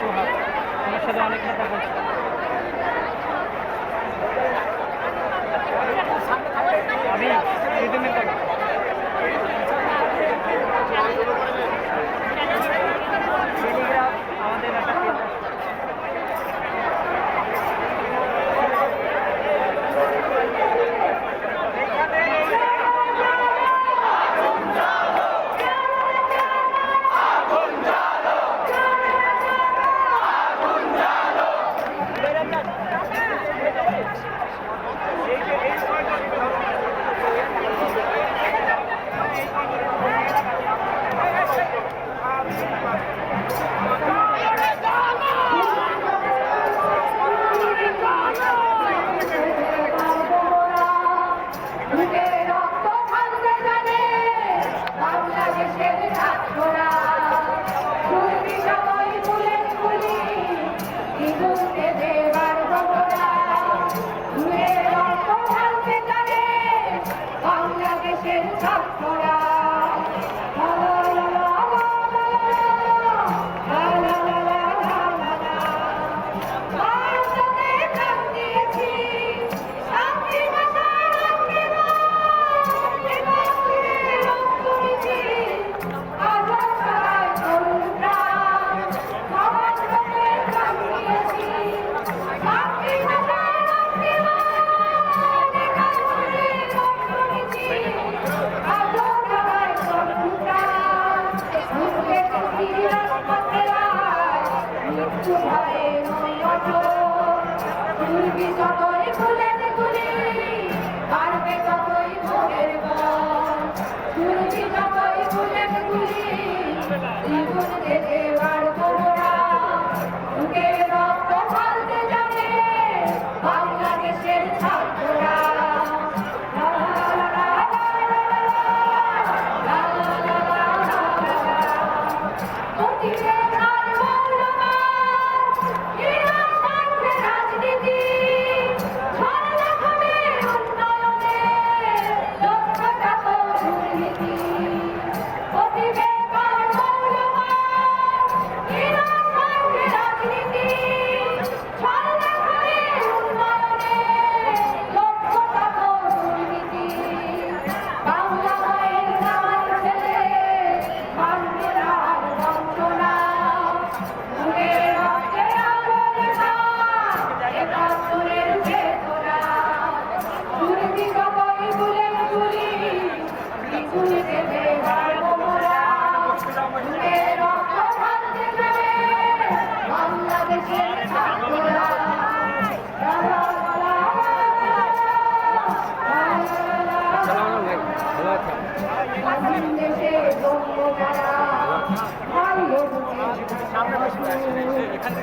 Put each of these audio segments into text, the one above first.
সোহাগ আমার অনেক কথা বলছে। আমি দুদিনের কথা। পারবে যতই ভুলেন গুলি পারবে ততই ভোরের বল শুনছি যতই ভুলেন গুলি জীবন দেওয়া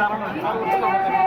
দাঁড়ানো